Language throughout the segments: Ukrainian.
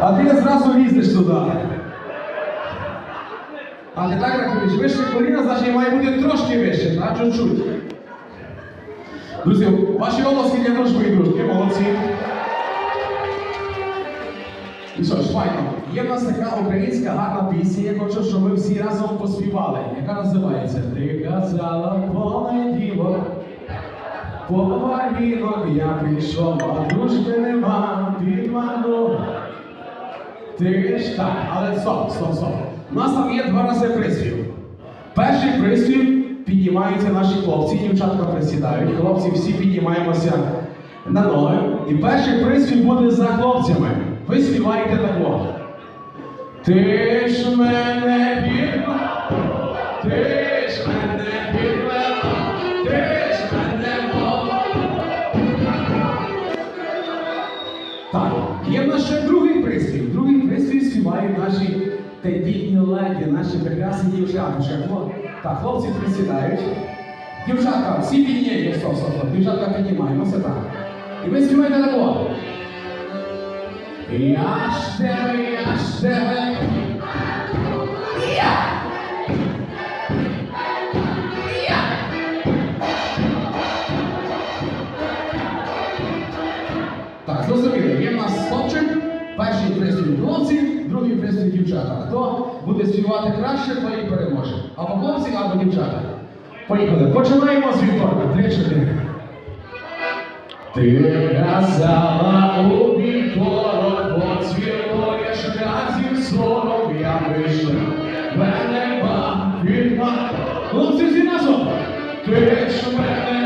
А ти зразу лізеш туди. А ти так рахуєш, вище коліна, значить має бути трошки вище, так? Чуть-чуть. Друзі, ваші голоси для дружби дружки, молодці. І що ж, файно. Є в нас така українська гарна пісня, я хочу, щоб ми всі разом поспівали, яка називається Ти казала понеділок, понеділок я прийшов, а дружби нема, підману. Ти ж так, але стоп, стоп, стоп. У нас там є два рази приспів. Перший пристрій піднімаються наші хлопці, дівчатка присідають. Хлопці всі піднімаємося на ноги. І перший приспів буде за хлопцями. Ви співаєте тако. Ти ж мене підмав, ти леді, наші прекрасні дівчаточки. Хлоп- Так, хлопці присідають. Дівчатка, всі підняті, стоп, стоп, стоп. Дівчатка піднімаємося так. І ви співаєте тако. Я ж тебе, я ж тебе. Так, зрозуміло, є в нас хлопчик, перший приспів дівчата. Хто буде співати краще, той і переможе. Або хлопці, або дівчата. Поїхали. Починаємо з вівторка. Три-чотири. Ти казала у вівторок, поцілуєш разів сорок, я вийшов. Мене ба підма. Хлопці всі разом. Ти ж мене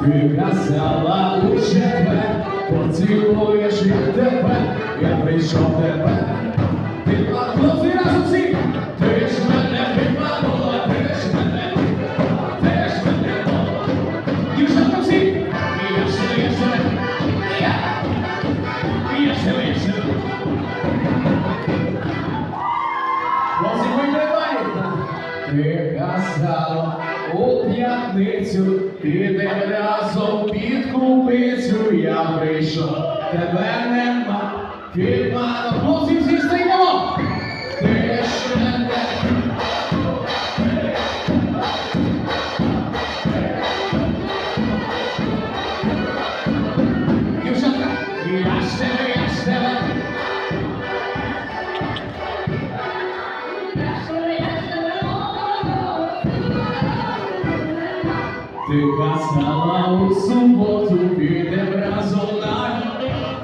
Ти казала у четвер, поцілуєш я тебе, я прийшов тебе. Ти хлопці разом всі! Ти ж мене підманула, ти ж ти ж мене. Дівчатка всі! І я ще, я ще, я, і я ще, ви приймаєте? Ти казала у п'ятницю, підем разом я прийшов, тебе нема, підману, хлопці всі стоїмо! Ти ж мене Дівчатка, я ж тебе, я ж тебе. Ти казала у суботу, підем разом на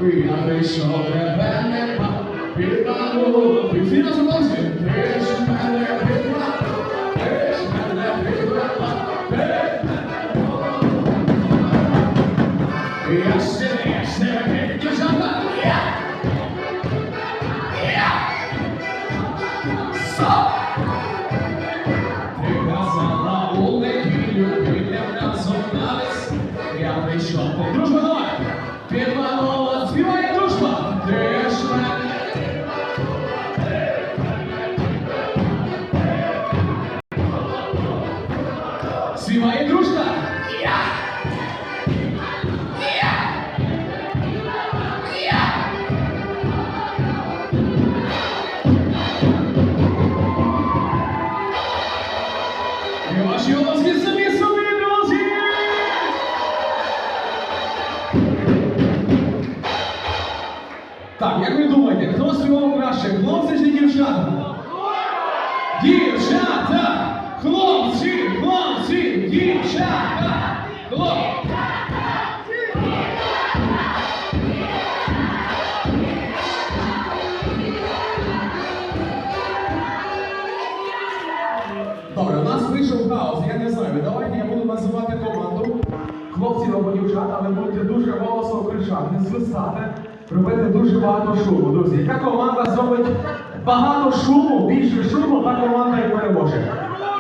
я прийшов, тебе нема, підманула, ти всі разом голоси. Ти ж мене підманула, ти ж мене підвела, ти мене мова. Я ще, я ще, дівчата, я! Я! Стоп! Ти казала у неділю, підем разом на ліс. Я прийшов по дружба Співає дружба. Я. Я. Я. І ваші обласки самі собі, друзі! Так, як ви думаєте, хто співав краще, хлопці чи дівчата? Дівчата! Називати команду. Хлопці або дівчата, але будете дуже голосно кричати, свистати, робити дуже багато шуму, друзі. Яка команда зробить багато шуму, більше шуму, та команда і переможе.